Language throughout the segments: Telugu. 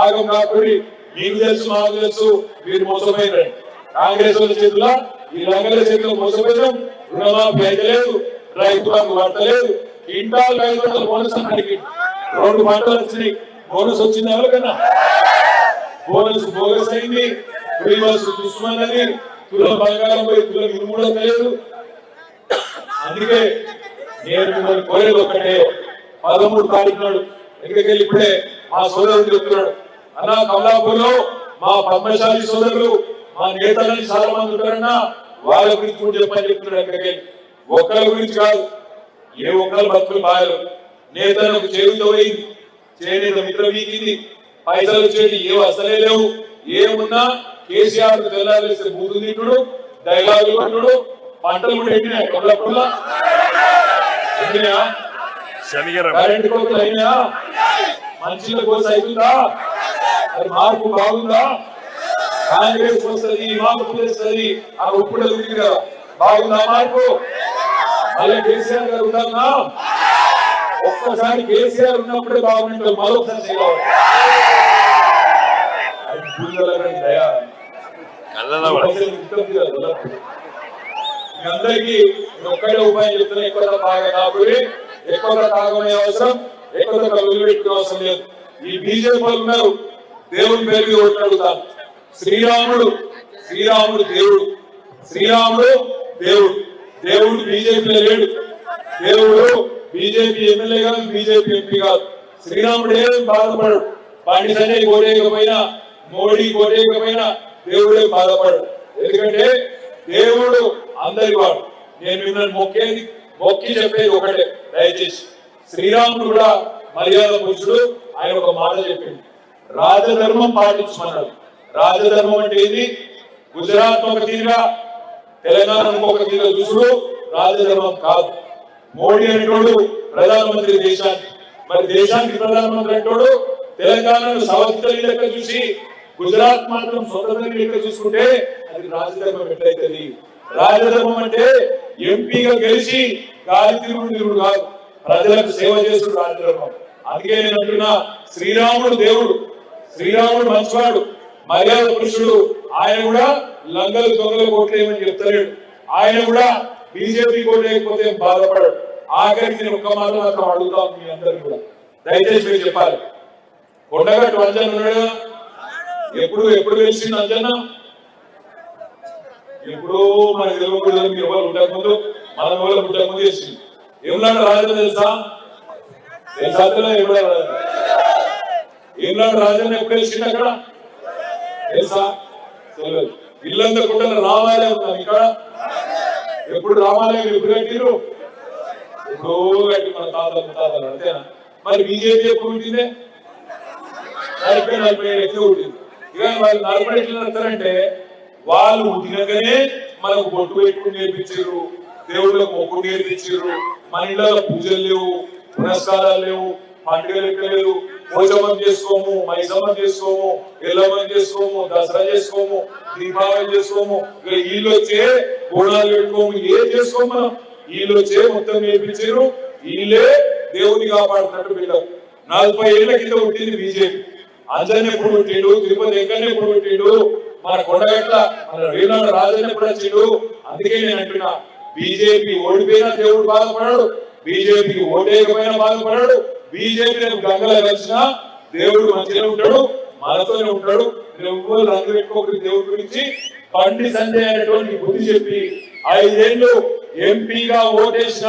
ఆగం కాకూడి మీకు తెలుసు మాకు తెలుసు మీరు మోసపోయినారు. కాంగ్రెస్ వాళ్ళ చేతుల ఈ రంగుల చేతిలో మోసపోయినాం. రుణమాఫీ అయితే లేదు రైతు బంధు పడతలేదు ఇంటాలు ఐదు వందల బోనస్ అడిగి రెండు పంటలు వచ్చినాయి. బోనస్ వచ్చింది ఎవరికన్నా? బోనస్ బోగస్ అయింది. ఫ్రీ దుష్మన్నది తుల బంగారం పోయి తుల ఇరుముడో లేదు అందుకే నేను మిమ్మల్ని కోరేది ఒకటే పదమూడు తారీఖు నాడు ఎక్కడికి వెళ్ళి ఇప్పుడే మా సోదరుడు చెప్తున్నాడు అన్నా కమలాపూర్లో మా పద్మశాలి సోదరులు మా నేతలని చాలా మంది ఉంటారన్నా వాళ్ళ గురించి కూడా చెప్పని చెప్తున్నాడు ఎక్కడికెళ్ళి ఒక్కరి గురించి కాదు ఏ ఒక్కరు బతుకులు బాయలు నేతలకు చేరుతో పోయింది చేనేత మిత్ర వీకింది పైసలు వచ్చేది ఏం అసలే లేవు. ఏమున్నా కేసీఆర్ తెల్లారేస్తే బూతు తిట్టుడు డైలాగులు కొట్టుడు పంటలు కూడా కొల్లపుల్ల ఎండినా శనిగరం కరెంట్ అయినా మంచిల కోసం అవుతుందా మరి మార్పు బాగుందా? కాంగ్రెస్ వస్తుంది మార్పు వస్తుంది ఆ ఒప్పుడు ఉంది కదా బాగుందా మార్పు? మళ్ళీ కేసీఆర్ గారు ఉందా ఒక్కసారి కేసీఆర్ ఉన్నప్పుడే బాగుంటుంది మరొకసారి చేయాలి అందరికీ ఒక్కడే ఉపాయం చెప్తున్నా ఎక్కువ బాగా కాకూడదు ఎక్కువ తాగమనే అవసరం అవసరం లేదు. ఈ బీజేపీ ఉన్నారు. దేవుని పేరు మీద శ్రీరాముడు శ్రీరాముడు దేవుడు. శ్రీరాముడు దేవుడు. దేవుడు బీజేపీలో లేడు. దేవుడు బీజేపీ ఎమ్మెల్యే కాదు బీజేపీ ఎంపీ కాదు. శ్రీరాముడు ఏం బాధపడడు? బండి సంజయ్ మోడీ కోటేయకపోయినా దేవుడే బాధపడడు. ఎందుకంటే దేవుడు అందరి వాడు నేను మిమ్మల్ని మొక్కేది మొక్కి చెప్పేది ఒకటే దయచేసి. శ్రీరాముడు కూడా మర్యాద పురుషుడు. ఆయన ఒక మాట చెప్పింది రాజధర్మం పాటించమన్నాడు. రాజధర్మం అంటే ఏంది? గుజరాత్ ఒక తీరుగా తెలంగాణ ఒక తీరుగా చూసుడు రాజధర్మం కాదు. మోడీ అనేటోడు ప్రధానమంత్రి దేశానికి. మరి దేశానికి ప్రధానమంత్రి అంటాడు తెలంగాణను సవతితల్లి లెక్క చూసి గుజరాత్ మాత్రం స్వతంత్రం లెక్క చూసుకుంటే అది రాజధర్మం ఎట్లయితుంది? రాజధర్మం అంటే ఎంపీగా గెలిచి గాలి తిరుగుడు తిరుగుడు కాదు. ప్రజలకు సేవ చేసుడు రాజధర్మం అందుకే నేను అంటున్నా శ్రీరాముడు దేవుడు శ్రీరాముడు మంచివాడు మర్యాద పురుషుడు. ఆయన కూడా లంగలు దొంగలు కోట్లేమని చెప్తలేడు. ఆయన కూడా బీజేపీ కోట్లేకపోతే బాధపడడు. ఆఖరికి నేను ఒక్క మాట మాత్రం అడుగుతాం మీ అందరికి కూడా. దయచేసి మీరు చెప్పాలి. కొండగట్టు అంజన్ ఉన్నాడు? ఎప్పుడు ఎప్పుడు తెలిసింది అంజన్న? ఎప్పుడో మన తెలుగు మీరు ఎవరు ఉండక ముందు మన ఎవరు ఉండక ముందు చేసింది ఏమన్నాడు రాజు తెలుసా? తెలుసా ఎప్పుడు ఏమన్నాడు రాజన్న ఎప్పుడు తెలిసింది అక్కడ? తెలుసా? తెలియదు. ఇల్లంతా రామాలయం ఉందా ఇక్కడ ఎప్పుడు రామాలయం ఎప్పుడు కట్టిరు ఎప్పుడో కట్టి మన తాతలు తాతలు అంతేనా? మరి బీజేపీ ఎప్పుడు ఉంటుందే నలభై నలభై ఏడు ఎక్కువ ఉంటుంది ఇక వాళ్ళు నలభై ఎట్లా నడతారంటే వాళ్ళు పుట్టినాకనే మనకు బొట్టు పెట్టుకుని నేర్పించారు దేవుళ్ళకు మొక్కు నేర్పించారు మన ఇళ్ళలో పూజలు లేవు పురస్కారాలు లేవు పండుగలు ఎక్కడ భోజనం చేసుకోము మైసమ్మం చేసుకోము ఎల్లమం చేసుకోము దసరా చేసుకోము దీపావళి చేసుకోము. వీళ్ళు వచ్చే గోడాలు పెట్టుకోము. ఏం చేసుకోము మనం? వీళ్ళు వచ్చే మొత్తం నేర్పించారు వీళ్ళే దేవుని కాపాడుతున్నట్టు వీళ్ళకు నలభై ఏళ్ళ కింద పుట్టింది బీజేపీ. అంజన్ ఎప్పుడు పుట్టిండు? తిరుపతి ఎక్కడనే ఎప్పుడు పుట్టిండు? మన కొండగట్ల మన వేలాడు రాజన్న ఎప్పుడు వచ్చిండు? అందుకే నేను అంటున్నా. బీజేపీ ఓడిపోయినా దేవుడు బాధపడాడు. బీజేపీకి ఓటేయకపోయినా బాధపడాడు. బీజేపీ రేపు గంగలో కలిసినా దేవుడు మంచిగా ఉంటాడు మనతోనే ఉంటాడు. నువ్వు రంగు పెట్టుకోకరి దేవుడి గురించి పండి సంజయ్ అనేటువంటి బుద్ధి చెప్పి ఐదేళ్ళు ఎంపీగా ఓటేసిన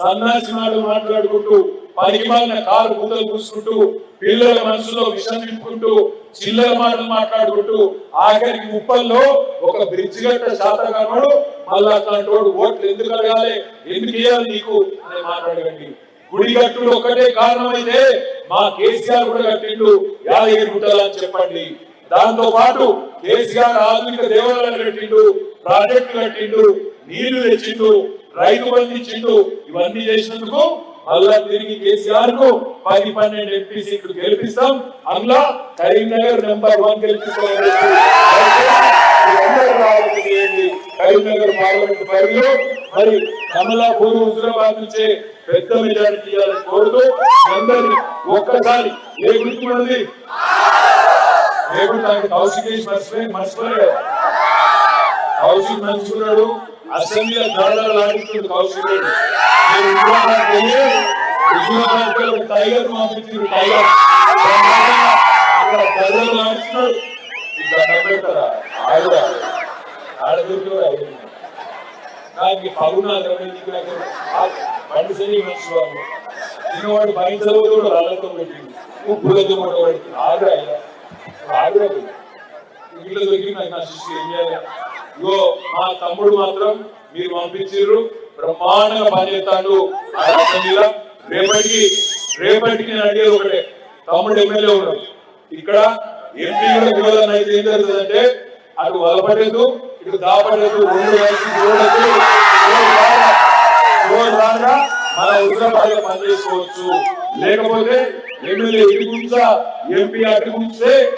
సన్నాసి మాటలు మాట్లాడుకుంటూ పనికిమాలిన కారు కాలు కూతలు పూసుకుంటూ పిల్లల మనసులో విషం నింపుకుంటూ చిల్లర మాటలు మాట్లాడుకుంటూ ఆఖరికి ముప్పల్లో ఒక బ్రిడ్జ్ గట్ట శాతగానోడు మళ్ళా అట్లాంటి వాడు ఓట్లు ఎందుకు అడగాలి? ఎందుకు ఇవ్వాలి నీకు? అని మాట్లాడకండి గుడి కట్టుడు ఒకటే కారణమైతే మా కేసీఆర్ కూడా కట్టిండు యాదగిరి గుట్టాలని చెప్పండి. దాంతో పాటు కేసీఆర్ ఆధునిక దేవాలయాలు కట్టిండు ప్రాజెక్టులు కట్టిండు నీళ్ళు తెచ్చిండు రైతు బంధించిండు ఇవన్నీ చేసినందుకు మళ్ళా తిరిగి కేసీఆర్కు పది పన్నెండు ఎంపీ సీట్లు గెలిపిస్తాం. అందులో కరీంనగర్ నెంబర్ వన్ గెలిపించాలని కరీంనగర్ పార్లమెంట్ పరిధిలో మరి కమలాపూర్ హుజరాబాద్ నుంచే పెద్ద మెజారిటీ ఇవ్వాలని కోరుతూ మీ అందరినీ ఒక్కసారి ఏ గుర్తు ఉన్నది ఏ గుర్తు కౌశిక్ వేసి మర్చిపోయి మర్చిపోయాడు. కౌశిక్ మంచుకున్నాడు. అసెంబ్లీలో ధరలు ఆడిస్తున్నాడు కౌశిక్ రెడ్డి నేను టైగర్ పంపించారు టైగర్. అక్కడ ధరలు ఆడుతున్నాడు ఇక్కడ నమ్మెడతారా ఆడ ఆడ దొరికివాడు నాకు పగునాథం బండి సరి మనిషి వాళ్ళు వాడు కూడా రాళ్ళతో పెట్టింది. కూడా ఆగ్రా ఆగ్రా దొరికి నాకు నా శిష్యులు ఏం చేయాలి? ఇగో మా తమ్ముడు మాత్రం మీరు పంపించారు బ్రహ్మాండంగా పనిచేస్తాడు రేపటికి రేపటికి నేను అడిగేది ఒకటే. తమ్ముడు ఎమ్మెల్యే ఉన్నాడు. ఇక్కడ ఎంపీ కూడా విరోధం అయితే ఏం జరుగుతుందంటే అటు వలపడేదు ఇటు దాపడేదు రెండు కలిసి రాగా మన ఉత్తరపాడలో పనిచేసుకోవచ్చు. లేకపోతే ఎమ్మెల్యే ఇటు గుంచా ఎంపీ అటు గుంచే